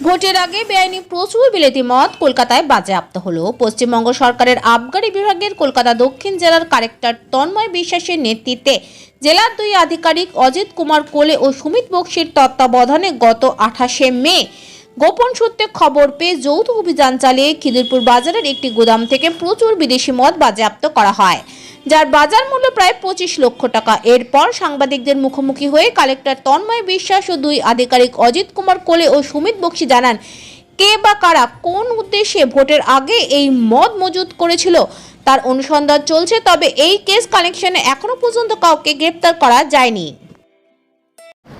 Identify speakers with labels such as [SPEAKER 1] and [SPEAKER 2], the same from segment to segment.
[SPEAKER 1] ভোটের আগে বেআইনি প্রচুর বিলেতি মদ কলকাতায় বাজেয়াপ্ত হলো। পশ্চিমবঙ্গ সরকারের আবগারি বিভাগের কলকাতা দক্ষিণ জেলার কালেক্টর তন্ময় বিশ্বাসের নেতৃত্বে জেলার দুই আধিকারিক অজিত কুমার কোলে ও সুমিত বক্সির তত্ত্বাবধানে গত আঠাশে মে গোপন সূত্রে খবর পেয়ে যৌথ অভিযান চালিয়ে খিদিরপুর বাজারের একটি গুদাম থেকে প্রচুর বিদেশি মদ বাজেয়াপ্ত করা হয়। যার বাজার মূল্য প্রায় পঁচিশ লক্ষ টাকা। এরপর সাংবাদিকদের মুখোমুখি হয়ে কালেক্টর তন্ময় বিশ্বাস ও দুই আধিকারিক অজিত কুমার কোলে ও সুমিত বক্সি জানান, কে বা কারা কোন উদ্দেশ্যে ভোটের আগে এই মদ মজুত করেছিল? তার অনুসন্ধান চলছে, তবে এই কেস কানেকশনে এখনও পর্যন্ত কাউকে গ্রেপ্তার করা যায়নি।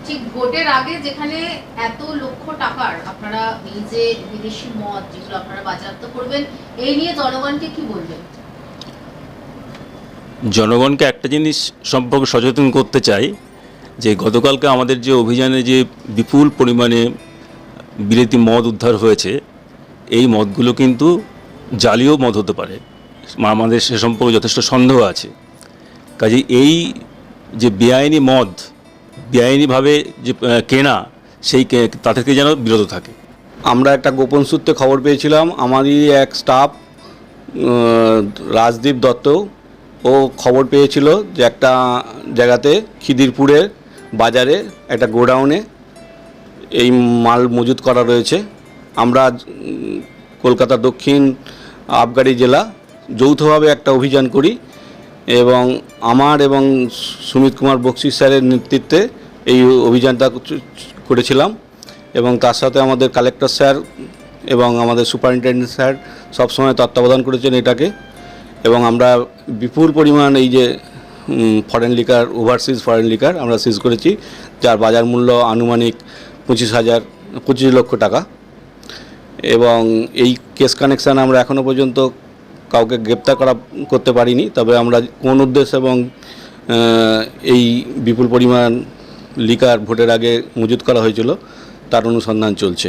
[SPEAKER 2] ঠিক, ভোটের আগে যেখানে এত লক্ষ টাকার আপনারা এই যে বিদেশি মদ যেগুলো আপনারা বাজেয়াপ্ত করবেন, এই নিয়ে জনগণকে কি বলবেন?
[SPEAKER 3] জনগণকে একটা জিনিস সম্পর্কে সচেতন করতে চাই, যে গতকালকে আমাদের যে অভিযানে যে বিপুল পরিমাণে বিলেতি মদ উদ্ধার হয়েছে, এই মদগুলো কিন্তু জালীয় মদ হতে পারে। আমাদের সে সম্পর্কে যথেষ্ট সন্দেহ আছে। কাজে এই যে বেআইনি মদ, বেআইনিভাবে যে কেনা, সেই তা থেকে যেন বিরত থাকে।
[SPEAKER 4] আমরা একটা গোপন সূত্রে খবর পেয়েছিলাম। আমারই এক স্টাফ রাজদীপ দত্ত ও খবর পেয়েছিল যে একটা জায়গাতে খিদিরপুরের বাজারে একটা গোডাউনে এই মাল মজুত করা রয়েছে। আমরা কলকাতা দক্ষিণ আবগারি জেলা যৌথভাবে একটা অভিযান করি এবং আমার এবং সুমিত কুমার বক্সি স্যারের নেতৃত্বে এই অভিযানটা করেছিলাম এবং তার সাথে আমাদের কালেক্টর স্যার এবং আমাদের সুপারিনটেন্ডেন্ট স্যার সবসময় তত্ত্বাবধান করেছেন এটাকে। এবং আমরা বিপুল পরিমাণ এই যে foreign liquor overseas foreign liquor আমরা সিজ করেছি, যার বাজার মূল্য আনুমানিক পঁচিশ হাজার, পঁচিশ লক্ষ টাকা। এবং এই কেস কানেকশান আমরা এখনও পর্যন্ত কাউকে গ্রেপ্তার করা, করতে পারিনি। তবে আমরা কোন উদ্দেশ্য এবং এই বিপুল পরিমাণ লিকার ভোটের আগে মজুত করা হয়েছিল, তার অনুসন্ধান চলছে।